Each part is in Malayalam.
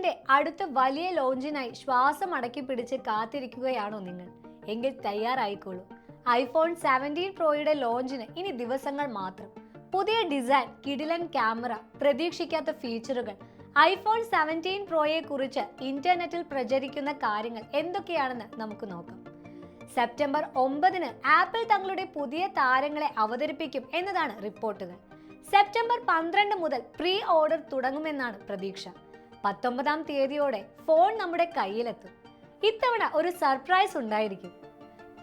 ആപ്പിളിന്റെ അടുത്ത വലിയ ലോഞ്ചിനായി ശ്വാസം അടക്കി പിടിച്ച് കാത്തിരിക്കുകയാണോ നിങ്ങൾ? എങ്കിൽ തയ്യാറായിക്കോളൂ. ഐഫോൺ സെവന്റീൻ പ്രോയുടെ ലോഞ്ചിന് ഇനി ദിവസങ്ങൾ മാത്രം. പുതിയ ഡിസൈൻ കിടിലൻ ക്യാമറ പ്രതീക്ഷിക്കാത്ത ഫീച്ചറുകൾ. ഐഫോൺ സെവന്റീൻ പ്രോയെ കുറിച്ച് ഇന്റർനെറ്റിൽ പ്രചരിക്കുന്ന കാര്യങ്ങൾ എന്തൊക്കെയാണെന്ന് നമുക്ക് നോക്കാം. സെപ്റ്റംബർ ഒമ്പതിന് ആപ്പിൾ തങ്ങളുടെ പുതിയ താരങ്ങളെ അവതരിപ്പിക്കും എന്നതാണ് റിപ്പോർട്ടുകൾ. സെപ്റ്റംബർ പന്ത്രണ്ട് മുതൽ പ്രീ ഓർഡർ തുടങ്ങുമെന്നാണ് പ്രതീക്ഷ. പത്തൊമ്പതാം തീയതിയോടെ ഫോൺ നമ്മുടെ കയ്യിലെത്തും. ഇത്തവണ ഒരു സർപ്രൈസ് ഉണ്ടായിരിക്കും.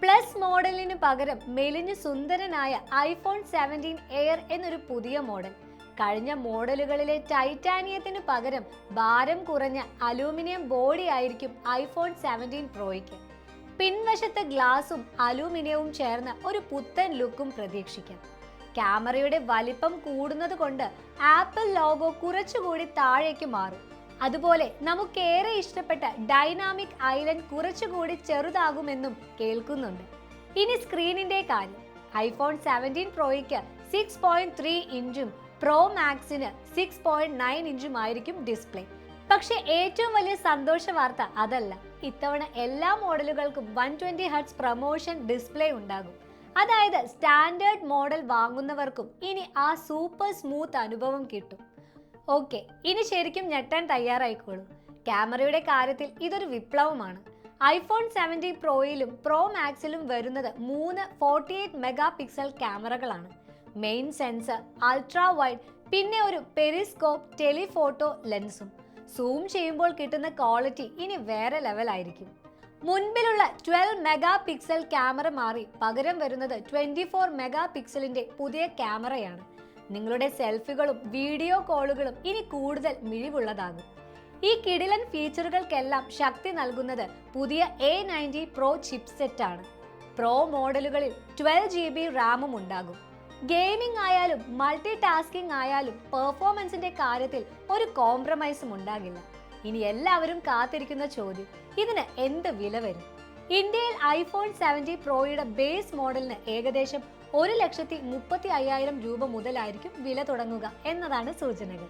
പ്ലസ് മോഡലിന് പകരം മെലിഞ്ഞു സുന്ദരനായ ഐഫോൺ സെവന്റീൻ എയർ എന്നൊരു പുതിയ മോഡൽ. കഴിഞ്ഞ മോഡലുകളിലെ ടൈറ്റാനിയത്തിന് പകരം ഭാരം കുറഞ്ഞ അലൂമിനിയം ബോഡി ആയിരിക്കും ഐഫോൺ സെവന്റീൻ പ്രോയ്ക്ക്. പിൻവശത്തെ ഗ്ലാസും അലൂമിനിയവും ചേർന്ന ഒരു പുത്തൻ ലുക്കും പ്രതീക്ഷിക്കാം. ക്യാമറയുടെ വലിപ്പം കൂടുന്നത് കൊണ്ട് ആപ്പിൾ ലോഗോ കുറച്ചുകൂടി താഴേക്ക് മാറും. അതുപോലെ നമുക്കേറെ ഇഷ്ടപ്പെട്ട ഡൈനാമിക് ഐലൻഡ് കുറച്ചുകൂടി ചെറുതാകുമെന്നും കേൾക്കുന്നുണ്ട്. ഇനി സ്ക്രീനിന്റെ കാര്യം. ഐഫോൺ സെവന്റീൻ പ്രോയ്ക്ക് സിക്സ് പോയിന്റ് ത്രീ ഇഞ്ചും പ്രോ മാക്സിന് സിക്സ് പോയിന്റ് നയൻ ഇഞ്ചും ആയിരിക്കും ഡിസ്പ്ലേ. പക്ഷേ ഏറ്റവും വലിയ സന്തോഷ വാർത്ത അതല്ല. ഇത്തവണ എല്ലാ മോഡലുകൾക്കും one twenty hertz promotion display ഉണ്ടാകും. അതായത് സ്റ്റാൻഡേർഡ് മോഡൽ വാങ്ങുന്നവർക്കും ഇനി ആ സൂപ്പർ സ്മൂത്ത് അനുഭവം കിട്ടും. ഓക്കെ ഇനി ശരിക്കും ഞെട്ടാൻ തയ്യാറായിക്കോളൂ. ക്യാമറയുടെ കാര്യത്തിൽ ഇതൊരു വിപ്ലവമാണ്. ഐഫോൺ സെവന്റി പ്രോയിലും പ്രോ മാക്സിലും വരുന്നത് മൂന്ന് ഫോർട്ടി എയ്റ്റ് മെഗാ പിക്സൽ ക്യാമറകളാണ്. മെയിൻ സെൻസർ അൾട്രാ വൈഡ് പിന്നെ ഒരു പെരിസ്കോപ്പ് ടെലിഫോട്ടോ ലെൻസും സൂം ചെയ്യുമ്പോൾ കിട്ടുന്ന ക്വാളിറ്റി ഇനി വേറെ ലെവലായിരിക്കും മുൻപിലുള്ള ട്വൽവ് മെഗാ പിക്സൽ ക്യാമറ മാറി പകരം വരുന്നത് ട്വന്റി ഫോർ മെഗാ പിക്സലിന്റെ പുതിയ ക്യാമറയാണ്. നിങ്ങളുടെ സെൽഫികളും വീഡിയോ കോളുകളും ഇനി കൂടുതൽ മിഴിവുള്ളതാകും ഈ കിടിലൻ ഫീച്ചറുകൾക്കെല്ലാം ശക്തി നൽകുന്നത് പുതിയ എ നയന്റി പ്രോ ചിപ്സെറ്റ് ആണ്. പ്രോ മോഡലുകളിൽ ട്വൽവ് ജി ബി റാമും ഉണ്ടാകും. ഗെയിമിംഗ് ആയാലും മൾട്ടി ടാസ്കിംഗ് ആയാലും പെർഫോമൻസിന്റെ കാര്യത്തിൽ ഒരു കോംപ്രമൈസും ഉണ്ടാകില്ല. ഇനി എല്ലാവരും കാത്തിരിക്കുന്ന ചോദ്യം ഇതിന് എന്ത് വില വരും? ഇന്ത്യയിൽ ഐഫോൺ സെവന്റി പ്രോയുടെ ബേസ് മോഡലിന് ഏകദേശം ഒരു ലക്ഷത്തി മുപ്പത്തി അയ്യായിരം രൂപ മുതലായിരിക്കും വില തുടങ്ങുക എന്നതാണ് സൂചനകൾ.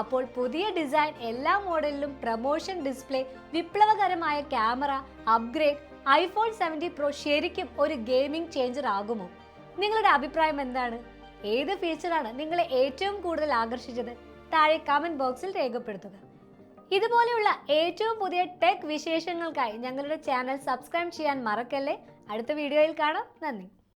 അപ്പോൾ പുതിയ ഡിസൈൻ എല്ലാ മോഡലിലും പ്രമോഷൻ ഡിസ്പ്ലേ വിപ്ലവകരമായ camera upgrade iPhone seventy pro ശരിക്കും ഒരു ഗെയിമിംഗ് ചേഞ്ചർ ആകുമോ? നിങ്ങളുടെ അഭിപ്രായം എന്താണ്? ഏത് ഫീച്ചറാണ് നിങ്ങളെ ഏറ്റവും കൂടുതൽ ആകർഷിച്ചത്? താഴെ കമന്റ് ബോക്സിൽ രേഖപ്പെടുത്തുക. ഇതുപോലെയുള്ള ഏറ്റവും പുതിയ ടെക് വിശേഷങ്ങൾക്കായി ഞങ്ങളുടെ ചാനൽ സബ്സ്ക്രൈബ് ചെയ്യാൻ മറക്കല്ലേ? അടുത്ത വീഡിയോയിൽ കാണാം. നന്ദി.